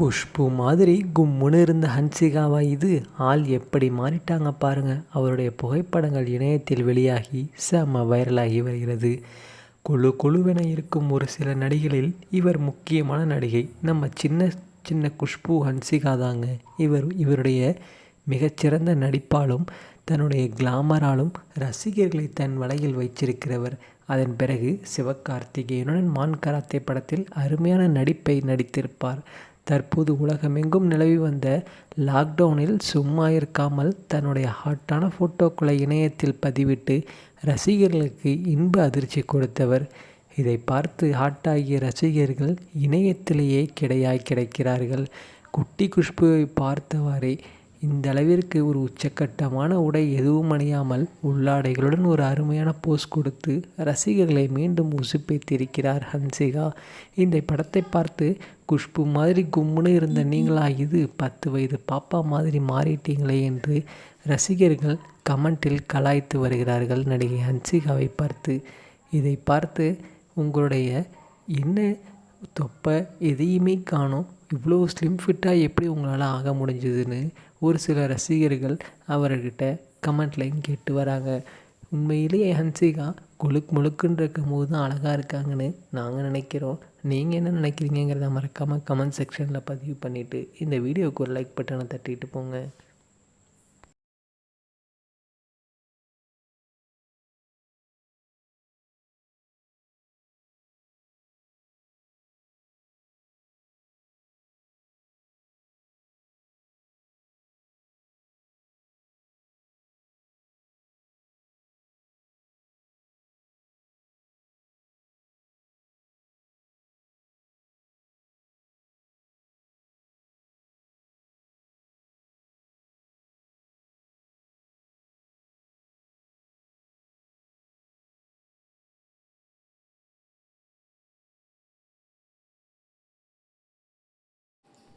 குஷ்பு மாதிரி கும்முன்னு இருந்த ஹன்சிகாவா இது? ஆள் எப்படி மாறிட்டாங்க பாருங்க. அவருடைய புகைப்படங்கள் இணையத்தில் வெளியாகி செம்ம வைரலாகி வருகிறது. குழு குழுவென இருக்கும் ஒரு சில நடிகளில் இவர் முக்கியமான நடிகை. நம்ம சின்ன சின்ன குஷ்பு ஹன்சிகா தாங்க. இவர் இவருடைய மிகச்சிறந்த நடிப்பாலும் தன்னுடைய கிளாமராலும் ரசிகர்களை தன் வலையில் வைச்சிருக்கிறவர் அதன் பிறகு சிவகார்த்திகேயனுடன் மான் கராத்தே படத்தில் அருமையான நடிப்பை நடித்திருப்பார். தற்போது உலகமெங்கும் நிலவி வந்த லாக்டவுனில் சும்மா இருக்காமல் தன்னுடைய ஹாட்டான ஃபோட்டோக்களை இணையத்தில் பதிவிட்டு ரசிகர்களுக்கு இன்ப அதிர்ச்சி கொடுத்தவர். இதை பார்த்து ஹாட்டாகிய ரசிகர்கள் இணையத்திலேயே கிடையாய் கிடைக்கிறார்கள். குட்டி குஷ்புவை பார்த்தவாறே இந்த அளவிற்கு ஒரு உச்சக்கட்டமான உடை எதுவும் அணியாமல் உள்ளாடைகளுடன் ஒரு அருமையான போஸ் கொடுத்து ரசிகர்களை மீண்டும் உசுப்பைத்திருக்கிறார் ஹன்சிகா. இந்த படத்தை பார்த்து குஷ்பு மாதிரி கும்முன்னு இருந்த நீங்களா? இது பத்து வயது பாப்பா மாதிரி மாறிட்டீங்களே என்று ரசிகர்கள் கமெண்டில் கலாய்த்து வருகிறார்கள் நடிகை ஹன்சிகாவை பார்த்து. இதை பார்த்து உங்களுடைய என்ன தொப்பை எதையுமே காணோம். இவ்வளோ ஸ்லிம் ஃபிட்டாக எப்படி உங்களால் ஆக முடிஞ்சதுன்னு ஒரு சில ரசிகர்கள் அவர்கிட்ட கமெண்ட்லையும் கேட்டு வராங்க. உண்மையிலேயே ஹன்சிகா குலுக் முழுக்குன்னு இருக்கும் போது தான் அழகாக இருக்காங்கன்னு நாங்கள் நினைக்கிறோம். நீங்கள் என்ன நினைக்கிறீங்கிறத மறக்காமல் கமெண்ட் செக்ஷனில் பதிவு பண்ணிவிட்டு இந்த வீடியோவுக்கு ஒரு லைக் பட்டனை தட்டிட்டு போங்க.